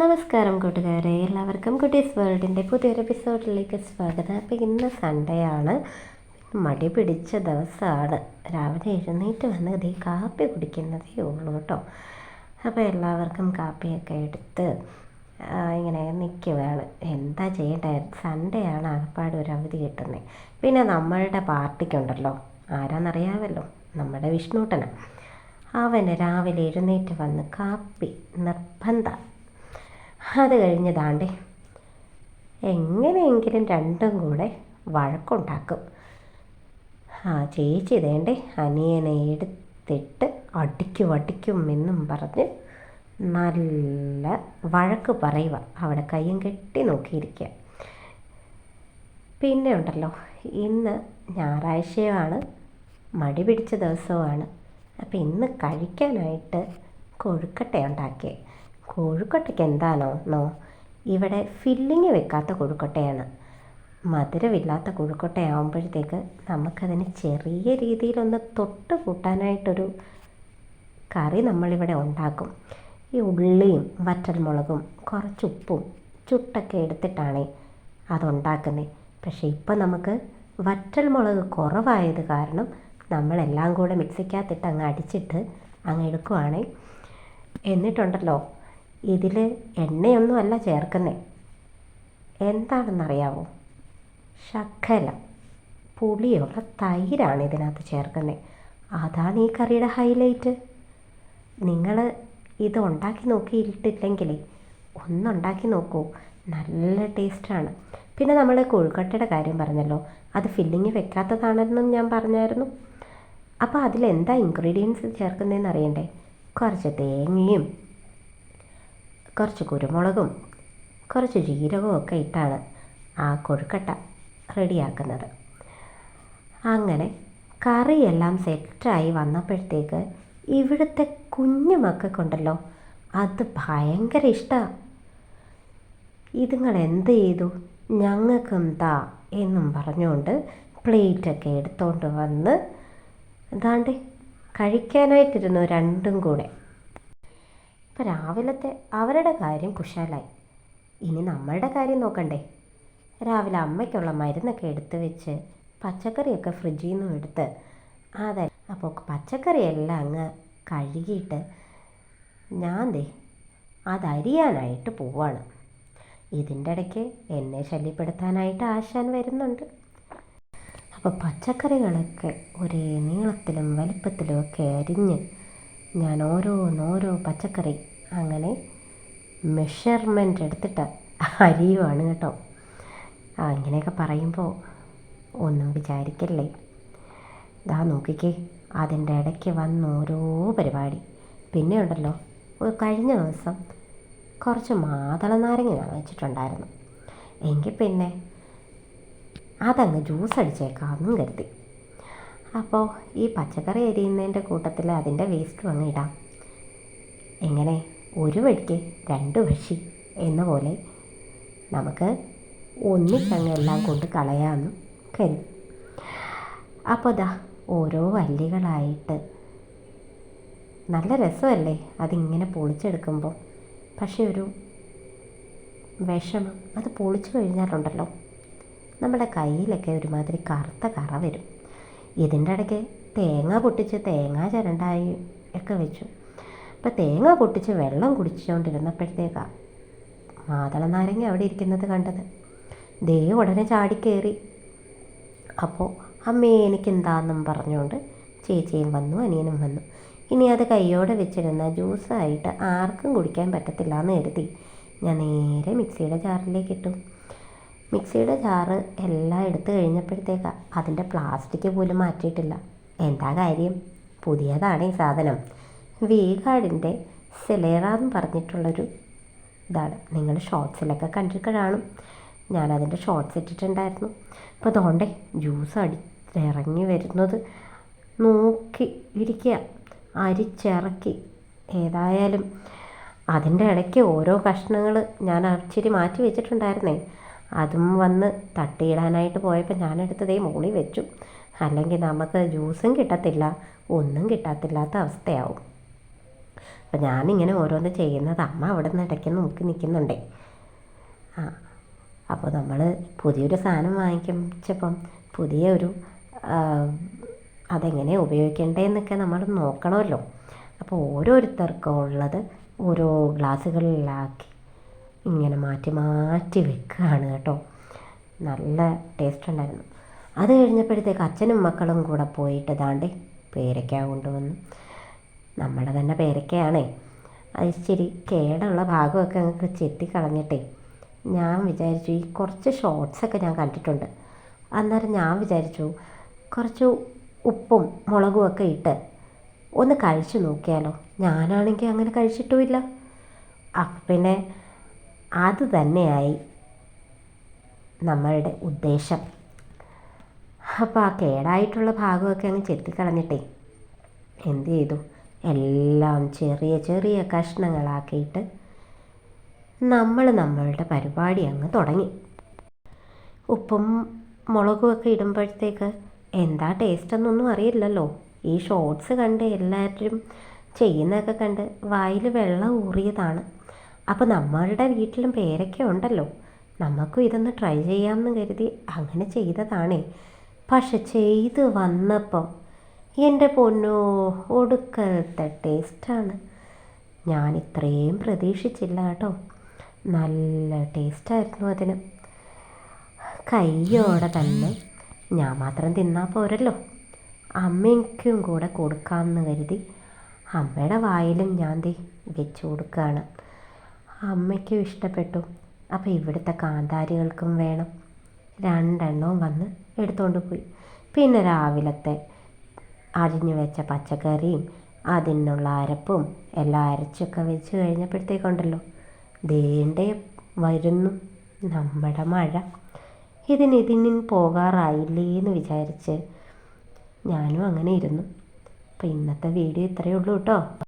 നമസ്കാരം കൂട്ടുകാരെ എല്ലാവർക്കും കുട്ടീസ് വേൾഡിന്റെ പുതിയൊരു എപ്പിസോഡിലേക്ക് സ്വാഗതം. അപ്പോൾ ഇന്ന് സൺഡേ ആണ്. മടി പിടിച്ച ദിവസമാണ്. രാവിലെ എഴുന്നേറ്റ് വന്ന് ഇതേ കാപ്പി കുടിക്കുന്നതേ ഉള്ളൂ കേട്ടോ. അപ്പോൾ എല്ലാവർക്കും കാപ്പിയൊക്കെ എടുത്ത് ഇങ്ങനെ നിൽക്കുകയാണ് എന്താ ചെയ്യേണ്ടത് സൺഡേ ആണ് ആകപ്പാട് ഒരു അവധി കിട്ടുന്നത് പിന്നെ നമ്മളുടെ പാർട്ടിക്കുണ്ടല്ലോ. ആരാന്നറിയാമല്ലോ? നമ്മുടെ വിഷ്ണുട്ടനാണ് അവന് രാവിലെ എഴുന്നേറ്റ് വന്ന് കാപ്പി നിർബന്ധം. അത് കഴിഞ്ഞ് ദാണ്ടേ എങ്ങനെയെങ്കിലും രണ്ടും കൂടെ വഴക്കുണ്ടാക്കും. ആ ചേച്ചി ഇതേണ്ടേ അനിയനെ എടുത്തിട്ട് അടിക്കും അടിക്കും എന്നും പറഞ്ഞ് നല്ല വഴക്ക് പറയുക അവിടെ കയ്യും കെട്ടി നോക്കിയിരിക്കുക പിന്നെ ഉണ്ടല്ലോ ഇന്ന് ഞായറാഴ്ചയുമാണ് മടി പിടിച്ച ദിവസമാണ് അപ്പോൾ ഇന്ന് കഴിക്കാനായിട്ട് കൊഴുക്കട്ട ഉണ്ടാക്കിയത് കൊഴുക്കട്ടയ്ക്ക് എന്താണോ നോ ഇവിടെ ഫില്ലിങ് വെക്കാത്ത കൊഴുക്കട്ടയാണ്. മധുരമില്ലാത്ത കൊഴുക്കട്ടയാകുമ്പോഴത്തേക്ക് നമുക്കതിന് ചെറിയ രീതിയിലൊന്ന് തൊട്ട് കൂട്ടാനായിട്ടൊരു കറി നമ്മളിവിടെ ഉണ്ടാക്കും. ഈ ഉള്ളിയും വറ്റൽമുളകും കുറച്ച് ഉപ്പും ചുട്ടൊക്കെ എടുത്തിട്ടാണ് അതുണ്ടാക്കുന്നത്. പക്ഷേ ഇപ്പം നമുക്ക് വറ്റൽമുളക് കുറവായത് കാരണം നമ്മളെല്ലാം കൂടെ മിക്സിക്കകത്തിട്ട് അങ്ങ് അടിച്ചിട്ട് അങ്ങ് എടുക്കുവാണേ. എന്നിട്ടുണ്ടല്ലോ ഇതിൽ എണ്ണയൊന്നും അല്ല ചേർക്കുന്നത് എന്താണെന്നറിയാവോ? ശക്കല പുളിയുള്ള തൈരാണ് ഇതിനകത്ത് ചേർക്കുന്നത് അതാണ് ഈ കറിയുടെ ഹൈലൈറ്റ് നിങ്ങൾ ഇത് ഉണ്ടാക്കി നോക്കിയിട്ടില്ലെങ്കിലേ ഒന്നുണ്ടാക്കി നോക്കൂ. നല്ല ടേസ്റ്റാണ് പിന്നെ നമ്മൾ കൊഴുക്കട്ടയുടെ കാര്യം പറഞ്ഞല്ലോ. അത് ഫില്ലിങ് വെക്കാത്തതാണെന്നും ഞാൻ പറഞ്ഞായിരുന്നു. അപ്പോൾ അതിലെന്താ ഇൻഗ്രീഡിയൻസ് ചേർക്കുന്നതെന്ന് അറിയണ്ടേ? കുറച്ച് തേങ്ങയും കുറച്ച് കുരുമുളകും കുറച്ച് ജീരകവും ഒക്കെ ഇട്ടാണ് ആ കൊഴുക്കട്ട റെഡിയാക്കുന്നത്. അങ്ങനെ കറിയെല്ലാം സെറ്റായി വന്നപ്പോഴത്തേക്ക് ഇവിടുത്തെ കുഞ്ഞു മക്കൾക്കുണ്ടല്ലോ അത് ഭയങ്കര ഇഷ്ടമാണ് ഇതുങ്ങൾ എന്ത് ചെയ്തു? ഞങ്ങൾക്കും താ എന്നും പറഞ്ഞുകൊണ്ട് പ്ലേറ്റൊക്കെ എടുത്തോണ്ട് വന്ന് എന്താണ്ട് കഴിക്കാനായിട്ടിരുന്നു രണ്ടും കൂടെ. ഇപ്പം രാവിലത്തെ അവരുടെ കാര്യം കുശാലായി. ഇനി നമ്മളുടെ കാര്യം നോക്കണ്ടേ? രാവിലെ അമ്മയ്ക്കുള്ള മരുന്നൊക്കെ എടുത്ത് വെച്ച് പച്ചക്കറിയൊക്കെ ഫ്രിഡ്ജിൽ നിന്നും എടുത്ത് അതെ അപ്പോൾ പച്ചക്കറിയെല്ലാം അങ്ങ് കഴുകിയിട്ട് ഞാൻ ദേ അതരിയാനായിട്ട് പോവാണ്. ഇതിന്റെ ഇടയ്ക്ക് എന്നെ ശല്യപ്പെടുത്താനായിട്ട് ആശാൻ വരുന്നുണ്ട്. അപ്പോൾ പച്ചക്കറികളൊക്കെ ഒരേ നീളത്തിലും വലിപ്പത്തിലും ഒക്കെ അരിഞ്ഞ് ഞാൻ ഓരോന്നോരോ പച്ചക്കറി അങ്ങനെ മെഷർമെന്റ് എടുത്തിട്ട് അരിയുവാണ് കേട്ടോ. അങ്ങനെയൊക്കെ പറയുമ്പോൾ ഒന്നും വിചാരിക്കല്ലേ? ദാ നോക്കിക്കേ അതിന്റെ ഇടയ്ക്ക് വന്ന ഓരോ പരിപാടി. പിന്നെ ഉണ്ടല്ലോ കഴിഞ്ഞ ദിവസം കുറച്ച് മാതള നാരങ്ങ ഞാൻ വെച്ചിട്ടുണ്ടായിരുന്നു. എങ്കിൽ പിന്നെ അതങ്ങ് ജ്യൂസ് അടിച്ചേക്കാമെന്നും കരുതി. അപ്പോൾ ഈ പച്ചക്കറി എരിയുന്നതിന്റെ കൂട്ടത്തിൽ അതിന്റെ വേസ്റ്റ് അങ്ങ് ഇടാം. എങ്ങനെ? ഒരു വഴിക്ക് രണ്ട് വഴി എന്ന പോലെ നമുക്ക് ഒന്നിച്ചങ്ങ് എല്ലാം കൊണ്ട് കളയാമെന്നും കരുതി. അപ്പോൾ ദാ ഓരോ വല്ലികളായിട്ട് നല്ല രസമല്ലേ അതിങ്ങനെ പൊളിച്ചെടുക്കുമ്പോൾ പക്ഷേ ഒരു വിഷമം. അത് പൊളിച്ചു കഴിഞ്ഞാലുണ്ടല്ലോ. നമ്മുടെ കയ്യിലൊക്കെ ഒരുമാതിരി കറുത്ത കറ വരും. ഇതിന്റെ ഇടയ്ക്ക് തേങ്ങ പൊട്ടിച്ച് തേങ്ങ ചിരണ്ടായി ഒക്കെ വെച്ചു. അപ്പോൾ തേങ്ങ പൊട്ടിച്ച് വെള്ളം കുടിച്ചുകൊണ്ടിരുന്നപ്പോഴത്തേക്കാണ് മാതള നാരങ്ങ അവിടെ ഇരിക്കുന്നത് കണ്ടത്. ദേ ഉടനെ ചാടിക്കയറി അപ്പോൾ അമ്മേ എനിക്കെന്താന്നും പറഞ്ഞുകൊണ്ട് ചേച്ചിയും വന്നു അനിയനും വന്നു. ഇനി അത് കൈയോടെ വെച്ചിരുന്ന ജ്യൂസായിട്ട് ആർക്കും കുടിക്കാൻ പറ്റത്തില്ല എന്ന് കരുതി. ഞാൻ നേരെ മിക്സിയുടെ ജാറിലേക്ക് ഇട്ടു. മിക്സിയുടെ ജാറ് എല്ലാം എടുത്തു കഴിഞ്ഞപ്പോഴത്തേക്ക് അതിന്റെ പ്ലാസ്റ്റിക് പോലും മാറ്റിയിട്ടില്ല. എന്താ കാര്യം? പുതിയതാണ് ഈ സാധനം. വി ഗാർഡിന്റെ സെലേറ എന്ന് പറഞ്ഞിട്ടുള്ളൊരു ഇതാണ്. നിങ്ങൾ ഷോർട്സിലൊക്കെ കണ്ടിട്ട് കാണും ഞാനതിന്റെ ഷോർട്സ് ഇട്ടിട്ടുണ്ടായിരുന്നു. അപ്പോൾ അതുകൊണ്ടേ ജ്യൂസ് അടി ഇറങ്ങി വരുന്നത് നോക്കി ഇരിക്കുക അരിച്ചിറക്കി. ഏതായാലും അതിന്റെ ഇടയ്ക്ക് ഓരോ കഷ്ണങ്ങൾ ഞാൻ അച്ചിരി മാറ്റി വെച്ചിട്ടുണ്ടായിരുന്നേ. അതും വന്ന് തട്ടിയിടാനായിട്ട് പോയപ്പോൾ ഞാനെടുത്തതേ മുകളിൽ വെച്ചു. അല്ലെങ്കിൽ നമുക്ക് ജ്യൂസും കിട്ടത്തില്ല ഒന്നും കിട്ടത്തില്ലാത്ത അവസ്ഥയാവും. അപ്പം ഞാനിങ്ങനെ ഓരോന്ന് ചെയ്യുന്നത് അമ്മ അവിടെ നിന്ന് ഇടയ്ക്ക് നോക്കി നിൽക്കുന്നുണ്ടേ. ആ അപ്പോൾ നമ്മൾ പുതിയൊരു സാധനം വാങ്ങിച്ചപ്പം പുതിയ ഒരു അതെങ്ങനെ ഉപയോഗിക്കേണ്ടതെന്നൊക്കെ നമ്മൾ നോക്കണമല്ലോ. അപ്പോൾ ഓരോരുത്തർക്കും ഉള്ളത് ഓരോ ഗ്ലാസ്സുകളിലാക്കി ഇങ്ങനെ മാറ്റി മാറ്റി വെക്കുകയാണ് കേട്ടോ. നല്ല ടേസ്റ്റ് ഉണ്ടായിരുന്നു. അത് കഴിഞ്ഞപ്പോഴത്തേക്ക് അച്ഛനും മക്കളും കൂടെ പോയിട്ട് ദാണ്ട് പേരയ്ക്ക കൊണ്ടുവന്നു. നമ്മളെ തന്നെ പേരയ്ക്കയാണേ. അത് ഇച്ചിരി കേടുള്ള ഭാഗമൊക്കെ ഞങ്ങൾക്ക് ചെത്തി കളഞ്ഞിട്ടേ ഞാൻ വിചാരിച്ചു ഈ കുറച്ച് ഷോർട്സൊക്കെ ഞാൻ കണ്ടിട്ടുണ്ട്. അന്നേരം ഞാൻ വിചാരിച്ചു കുറച്ച് ഉപ്പും മുളകും ഒക്കെ ഇട്ട് ഒന്ന് കഴിച്ചു നോക്കിയാലോ? ഞാനാണെങ്കിൽ അങ്ങനെ കഴിച്ചിട്ടുമില്ല. അപ്പം പിന്നെ അത് തന്നെയായി നമ്മളുടെ ഉദ്ദേശം. അപ്പോൾ ആ കേടായിട്ടുള്ള ഭാഗമൊക്കെ അങ്ങ് ചെത്തിക്കളഞ്ഞിട്ടേ എന്ത് ചെയ്തു? എല്ലാം ചെറിയ ചെറിയ കഷ്ണങ്ങളാക്കിയിട്ട് നമ്മൾ നമ്മളുടെ പരിപാടി അങ്ങ് തുടങ്ങി. ഉപ്പും മുളകും ഒക്കെ ഇടുമ്പോഴത്തേക്ക് എന്താ ടേസ്റ്റ് എന്നൊന്നും അറിയില്ലല്ലോ. ഈ ഷോർട്സ് കണ്ട് എല്ലാവരും ചെയ്യുന്നതൊക്കെ കണ്ട് വായിൽ വെള്ളം ഊറിയതാണ്. അപ്പോൾ നമ്മളുടെ വീട്ടിലും പേരൊക്കെ ഉണ്ടല്ലോ. നമുക്കും ഇതൊന്ന് ട്രൈ ചെയ്യാമെന്ന് കരുതി അങ്ങനെ ചെയ്തതാണേ. പക്ഷെ ചെയ്ത് വന്നപ്പം എന്റെ പൊന്നോ ഒടുക്കത്തെ ടേസ്റ്റാണ് ഞാൻ ഇത്രയും പ്രതീക്ഷിച്ചില്ല കേട്ടോ. നല്ല ടേസ്റ്റായിരുന്നു അതിന്. കയ്യോടെ തന്നെ ഞാൻ മാത്രം തിന്നാൽ പോരല്ലോ. അമ്മയ്ക്കും കൂടെ കൊടുക്കാമെന്ന് കരുതി. അമ്മയുടെ വായിലും ഞാൻ ദേ വെച്ച് കൊടുക്കുകയാണ് അമ്മയ്ക്കും ഇഷ്ടപ്പെട്ടു. അപ്പോൾ ഇവിടുത്തെ കാന്താരികൾക്കും വേണം. രണ്ടെണ്ണവും വന്ന് എടുത്തുകൊണ്ട് പോയി. പിന്നെ രാവിലത്തെ അരിഞ്ഞു വെച്ച പച്ചക്കറിയും അതിനുള്ള അരപ്പും എല്ലാം അരച്ചൊക്കെ വെച്ച് കഴിഞ്ഞപ്പോഴത്തേക്കുണ്ടല്ലോ. ദേണ്ടേ വരുന്നു. നമ്മുടെ മഴ. ഇതിന് പോകാറായില്ലേ എന്ന് വിചാരിച്ച് ഞാനും അങ്ങനെ ഇരുന്നു. അപ്പോൾ ഇന്നത്തെ വീഡിയോ ഇത്രയേ ഉള്ളൂ കേട്ടോ.